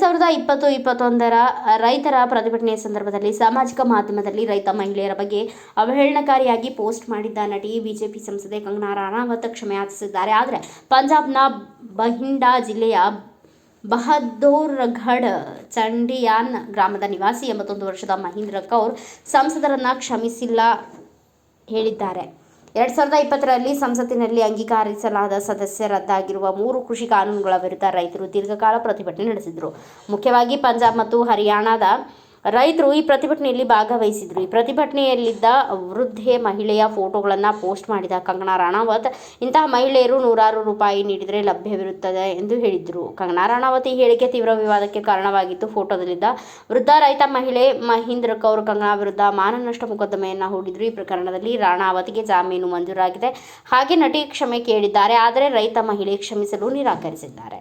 ಸಾವಿರದ ಇಪ್ಪತ್ತು, ಇಪ್ಪತ್ತೊಂದರ ರೈತರ ಪ್ರತಿಭಟನೆಯ ಸಂದರ್ಭದಲ್ಲಿ ಸಾಮಾಜಿಕ ಮಾಧ್ಯಮದಲ್ಲಿ ರೈತ ಮಹಿಳೆಯರ ಬಗ್ಗೆ ಅವಹೇಳನಕಾರಿಯಾಗಿ ಪೋಸ್ಟ್ ಮಾಡಿದ್ದ ನಟಿ ಬಿಜೆಪಿ ಸಂಸದೆ ಕಂಗನಾ ರಾಣಾವತ್ ಕ್ಷಮೆಯಾಚಿಸಿದ್ದಾರೆ ಆದರೆ ಪಂಜಾಬ್ನ ಬಹಿಂಡಾ ಜಿಲ್ಲೆಯ ಬಹದ್ದೋರ್ಗಢ್ ಚಂಡಿಯಾನ್ ಗ್ರಾಮದ ನಿವಾಸಿ ಎಂಬತ್ತೊಂದು ವರ್ಷದ ಮಹೇಂದ್ರ ಕೌರ್ ಸಂಸದರನ್ನ ಕ್ಷಮಿಸಿಲ್ಲ ಹೇಳಿದ್ದಾರೆ. ಎರಡ್ ಸಾವಿರದ ಇಪ್ಪತ್ತರಲ್ಲಿ ಸಂಸತ್ತಿನಲ್ಲಿ ಅಂಗೀಕರಿಸಲಾದ ಸದಸ್ಯ ರದ್ದಾಗಿರುವ ಮೂರು ಕೃಷಿ ಕಾನೂನುಗಳ ವಿರುದ್ಧ ರೈತರು ದೀರ್ಘಕಾಲ ಪ್ರತಿಭಟನೆ ನಡೆಸಿದರು. ಮುಖ್ಯವಾಗಿ ಪಂಜಾಬ್ ಮತ್ತು ಹರಿಯಾಣದ ರೈತರು ಈ ಪ್ರತಿಭಟನೆಯಲ್ಲಿ ಭಾಗವಹಿಸಿದ್ರು. ಈ ಪ್ರತಿಭಟನೆಯಲ್ಲಿದ್ದ ವೃದ್ಧೆ ಮಹಿಳೆಯ ಫೋಟೋಗಳನ್ನು ಪೋಸ್ಟ್ ಮಾಡಿದ ಕಂಗನಾ ರಾಣಾವತ್, ಇಂತಹ ಮಹಿಳೆಯರು ನೂರಾರು ರೂಪಾಯಿ ನೀಡಿದರೆ ಲಭ್ಯವಿರುತ್ತದೆ ಎಂದು ಹೇಳಿದರು. ಕಂಗನಾ ರಾಣಾವತ್ ಈ ಹೇಳಿಕೆ ತೀವ್ರ ವಿವಾದಕ್ಕೆ ಕಾರಣವಾಗಿತ್ತು. ಫೋಟೋದಲ್ಲಿದ್ದ ವೃದ್ಧ ರೈತ ಮಹಿಳೆ ಮಹೇಂದ್ರ ಕೌರ್ ಕಂಗನಾ ವಿರುದ್ಧ ಮಾನನಷ್ಟ ಮೊಕದ್ದಮೆಯನ್ನು ಹೂಡಿದ್ರು. ಈ ಪ್ರಕರಣದಲ್ಲಿ ರಾಣಾವತ್ಗೆ ಜಾಮೀನು ಮಂಜೂರಾಗಿದೆ. ಹಾಗೆ ನಟಿ ಕ್ಷಮೆ ಕೇಳಿದ್ದಾರೆ, ಆದರೆ ರೈತ ಮಹಿಳೆ ಕ್ಷಮಿಸಲು ನಿರಾಕರಿಸಿದ್ದಾರೆ.